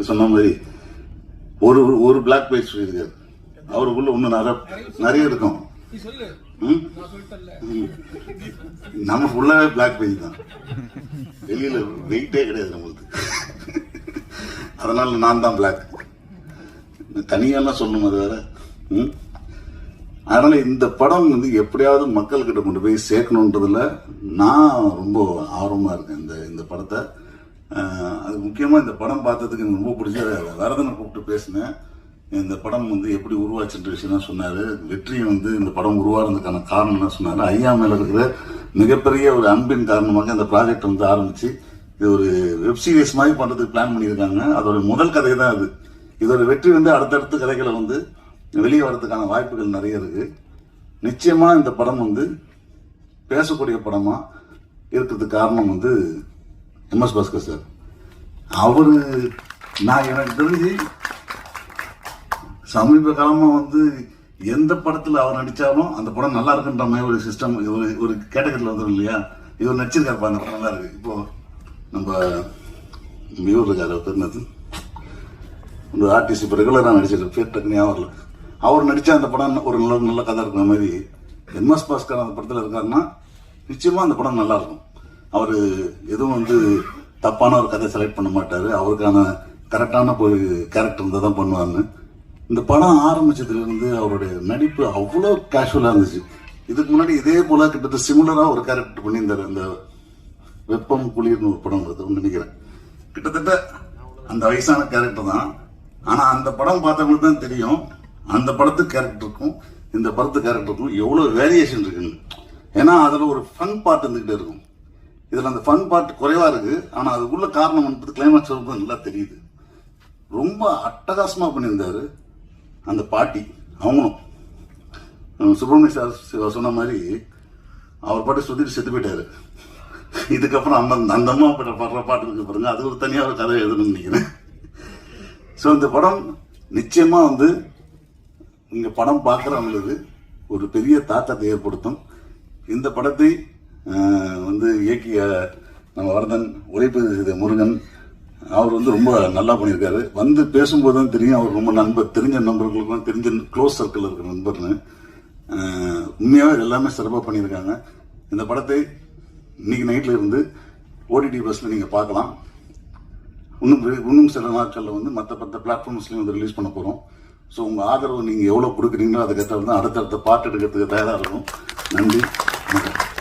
சொன்ன மாதிரி ஒரு ஒரு பிளாக் பேஜ் சொல்லியிருக்காரு. அவருக்குள்ள இன்னும் நிறைய நிறைய இருக்கும். நம்ம ஃபுல்லாவே பிளாக் பேஜ் தான். வெளியில வெயிட்டே கிடையாது நம்மளுக்கு. அதனால நான் தான் பிளாக் தனியெல்லாம் சொல்லணும் அது வேற. ம்? அதனால இந்த படம் வந்து எப்படியாவது மக்கள்கிட்ட கொண்டு போய் சேர்க்கணுன்றதுல நான் ரொம்ப ஆர்வமா இருக்கேன் இந்த இந்த படத்தை. அது முக்கியமாக இந்த படம் பார்த்ததுக்கு எனக்கு ரொம்ப பிடிச்ச வரதனை கூப்பிட்டு பேசினேன். இந்த படம் வந்து எப்படி உருவாச்சுன்ற விஷயம் சொன்னார். வெற்றியை வந்து இந்த படம் உருவாகிறதுக்கான காரணம் என்ன சொன்னார்? ஐயா மேல இருக்கிற மிகப்பெரிய ஒரு அன்பின் காரணமாக இந்த ப்ராஜெக்ட் வந்து ஆரம்பிச்சு இது ஒரு வெப் சீரிஸ் மாதிரி பண்ணுறதுக்கு பிளான் பண்ணியிருக்காங்க. அதோட முதல் கதை தான் அது. இதோட வெற்றி வந்து அடுத்தடுத்த கதைகளை வந்து வெளியே வரதுக்கான வாய்ப்புகள் நிறைய இருக்கு. நிச்சயமா இந்த படம் வந்து பேசக்கூடிய படமா இருக்கிறதுக்கு காரணம் வந்து எம்எஸ் பாஸ்கர் சார். அவர் நான் எனக்கு தெரிஞ்சு சமீப காலமாக வந்து எந்த படத்தில் அவர் நடித்தாலும் அந்த படம் நல்லா இருக்குன்ற மாதிரி ஒரு சிஸ்டம் ஒரு ஒரு கேட்டகரியில் வந்துடும் இல்லையா? இவர் நடிச்சிருக்காருப்பா அந்த படம் நல்லா இருக்குது இப்போது நம்ம இவர் இருக்காரு அவர் பேர் என்னது? ஒரு ஆர்டிஸ்ட் இப்போ ரெகுலராக நடிச்சிருக்கு பேர் டக்குனே வரல. அவர் நடித்த அந்த படம் ஒரு நல்ல நல்ல கதை இருக்கிற மாதிரி எம்எஸ் பாஸ்கர் அந்த படத்தில் இருக்காருன்னா நிச்சயமாக அந்த படம் நல்லாயிருக்கும் அவர் எதுவும் வந்து தப்பான ஒரு கதை செலக்ட் பண்ண மாட்டார். அவருக்கான கரெக்டான ஒரு கேரக்டர் இருந்தால் தான் பண்ணுவாருன்னு. இந்த படம் ஆரம்பிச்சதுலேருந்து அவருடைய நடிப்பு அவ்வளோ கேஷுவலாக இருந்துச்சு. இதுக்கு முன்னாடி இதே போல கிட்டத்தட்ட சிமிலராக ஒரு கேரக்டர் பண்ணியிருந்தார். அந்த வெப்பம் குளிர்னு ஒரு படம் வருது. நினைக்கிறேன். கிட்டத்தட்ட அந்த வயசான கேரக்டர் தான். ஆனால் அந்த படம் பார்த்தவங்களுக்கு தான் தெரியும். அந்த படத்து கேரக்டருக்கும் இந்த படத்து கேரக்டருக்கும் எவ்வளோ வேரியேஷன் இருக்குன்னு. ஏன்னா அதில் ஒரு ஃபன் பார்ட் இருந்துக்கிட்டே இருக்கும். இதில் அந்த ஃபன் பார்ட் குறைவாக இருக்கு. ஆனால் அதுக்குள்ள காரணம் வந்து கிளைமேக்ஸ் வரும்போது நல்லா தெரியுது. ரொம்ப அட்டகாசமாக பண்ணியிருந்தாரு அந்த பாட்டி. அவங்களும். சுப்பிரமணிய சார் சொன்ன மாதிரி அவர் பாட்டு சுத்திட்டு செத்து போயிட்டாரு. இதுக்கப்புறம் அந்த அந்த அம்மா பட பாடுற பாட்டு இருக்கு பாருங்க. அது ஒரு தனியாக ஒரு கதை எழுதணும்னு நினைக்கிறேன். ஸோ இந்த படம் நிச்சயமாக வந்து இங்கே படம் பார்க்குறவங்களுக்கு ஒரு பெரிய தாக்கத்தை ஏற்படுத்தும். இந்த படத்தை வந்து இயக்கிய நம்ம வரதன் உழைப்பு செய்த முருகன் அவர் வந்து ரொம்ப நல்லா பண்ணியிருக்காரு. வந்து பேசும்போது தான் தெரியும் அவர் ரொம்ப நண்பர் தெரிஞ்ச நண்பர்களுக்கும் தெரிஞ்ச க்ளோஸ் சர்க்கிள் இருக்கிற நண்பர்னு. உண்மையாக எல்லாமே சிறப்பாக பண்ணியிருக்காங்க. இந்த படத்தை இன்னைக்கு நைட்ல இருந்து ஓடிடி பஸ்ல நீங்க பார்க்கலாம். இன்னும் இன்னும் சில நாட்களில் வந்து மற்ற மற்ற பிளாட்ஃபார்ம்ஸ்லையும் வந்து ரிலீஸ் பண்ண போகிறோம் ஸோ உங்கள் ஆதரவு நீங்கள் எவ்வளோ கொடுக்குறீங்களோ அதுக்கேற்ற தான் அடுத்தடுத்த பாட்டு எடுக்கிறதுக்கு தயாராக இருக்கும் நன்றி. வணக்கம்.